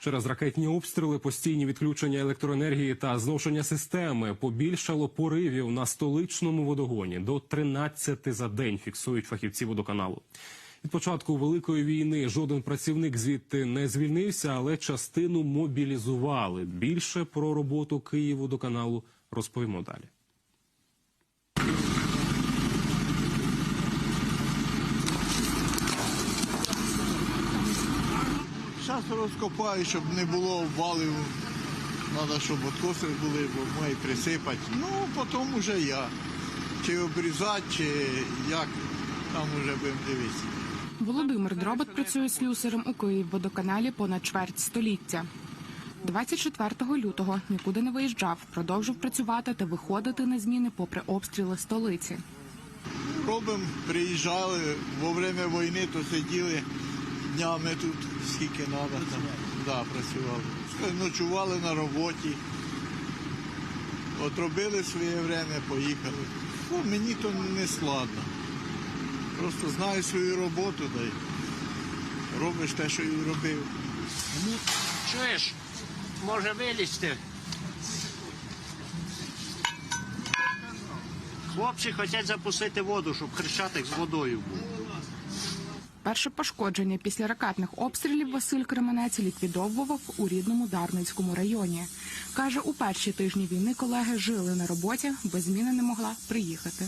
Через ракетні обстріли, постійні відключення електроенергії та зношення системи побільшало поривів на столичному водогоні до 13 за день. Фіксують фахівці водоканалу. Від початку великої війни жоден працівник звідти не звільнився, але частину мобілізували. Більше про роботу Київводоканалу розповімо далі. Зараз розкопаю, щоб не було обвалів. Треба, щоб откоси були, бо мають присипати. Ну, потім вже я. Чи обрізати, чи як, там вже будемо дивитися. Володимир Дробот працює слюсарем у Київводоканалі понад чверть століття. 24 лютого нікуди не виїжджав, продовжив працювати та виходити на зміни попри обстріли столиці. Робимо, приїжджали, во время війни то сиділи днями тут, скільки треба там. Да, працювали. Ночували на роботі. От робили своє время, поїхали. Ну, мені то не складно. Просто знаю свою роботу, да й робиш те, що і робив. Чуєш, може вилізти. Хлопці хочуть запустити воду, щоб хрещатик з водою був. Перше пошкодження після ракетних обстрілів Василь Кременець ліквідовував у рідному Дарницькому районі. Каже, у перші тижні війни колеги жили на роботі, без зміни не могла приїхати.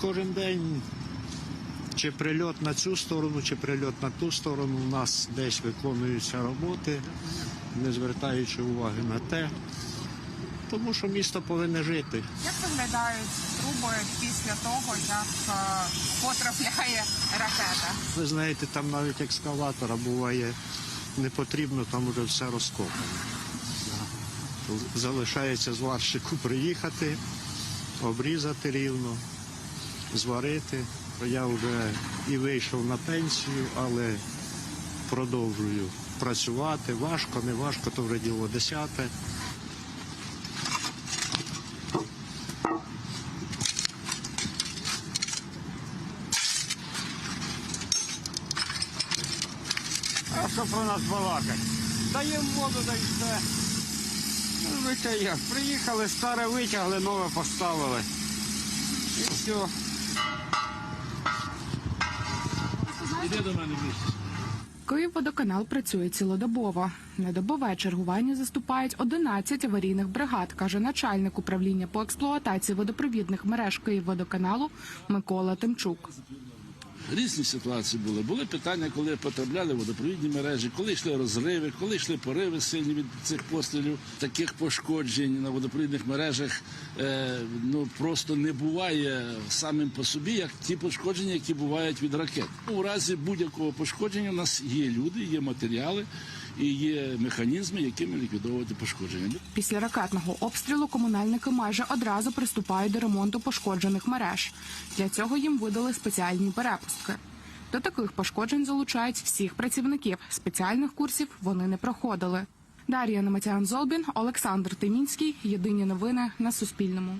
Кожен день чи прильот на цю сторону, чи прильот на ту сторону, у нас десь виконуються роботи, не звертаючи уваги на те, тому що місто повинне жити. Як виглядають труби після того, як е, потрапляє ракета? Ви знаєте, там навіть екскаватора буває не потрібно, там вже все розкопано. Залишається зварщику приїхати, обрізати рівно, зварити. Я вже і вийшов на пенсію, але продовжую працювати. Важко, не важко, то вже діло десяте. А що про нас балакать? Даємо воду, да й все. Ну, ви те як, приїхали, старе витягли, нове поставили. І все. Київводоканал працює цілодобово. На добове чергування заступають 11 аварійних бригад, каже начальник управління по експлуатації водопровідних мереж Київводоканалу Микола Тимчук. Різні ситуації були. Були питання, коли потрапляли водопровідні мережі, коли йшли розриви, коли йшли пориви сильні від цих пострілів. Таких пошкоджень на водопровідних мережах е, ну просто не буває самим по собі, як ті пошкодження, які бувають від ракет. У разі будь-якого пошкодження у нас є люди, є матеріали і є механізми, якими ліквідовувати пошкодження. Після ракетного обстрілу комунальники майже одразу приступають до ремонту пошкоджених мереж. Для цього їм видали спеціальні перепустки. До таких пошкоджень залучають всіх працівників. Спеціальних курсів вони не проходили. Дар'я Наматян Золбін, Олександр Тимінський. Єдині новини на Суспільному.